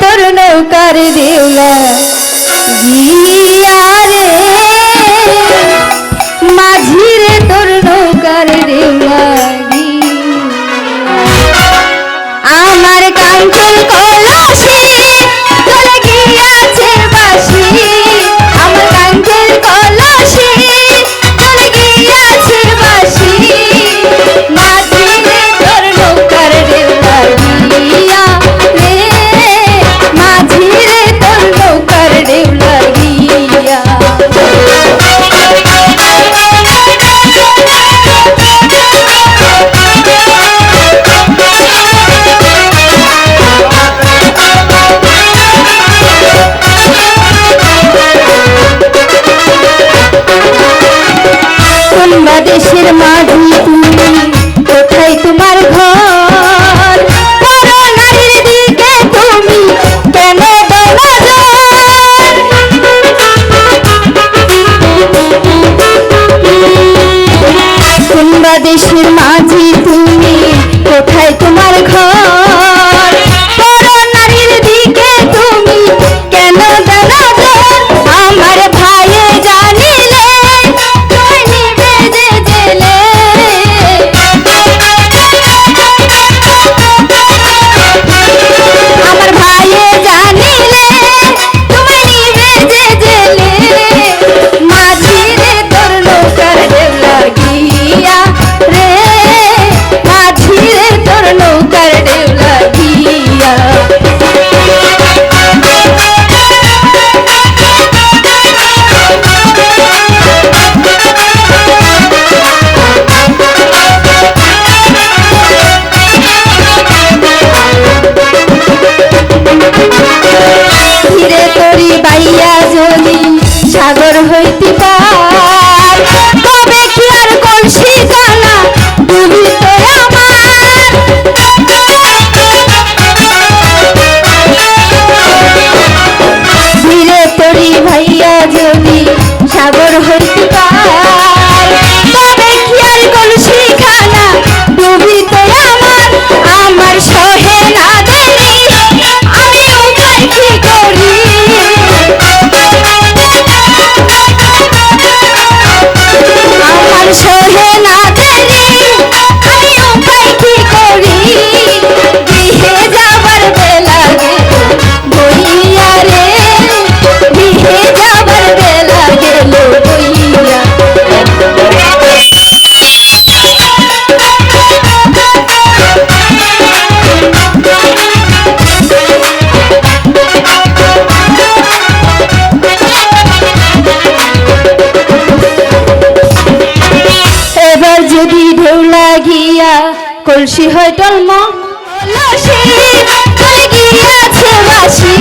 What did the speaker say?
তোর নৌকার দেউলা দেশের মাঝি তুমি কোথায় তোমার ঘর? দেশের মাঝি হইতে পার। তবে কি আর কোন শিখানা ডুবিতে আমার আমার সহে না ধরে আমি উপায় কি করি? আমার সহে গিয়া কলসি হয় টলম গিয়াছে বাসি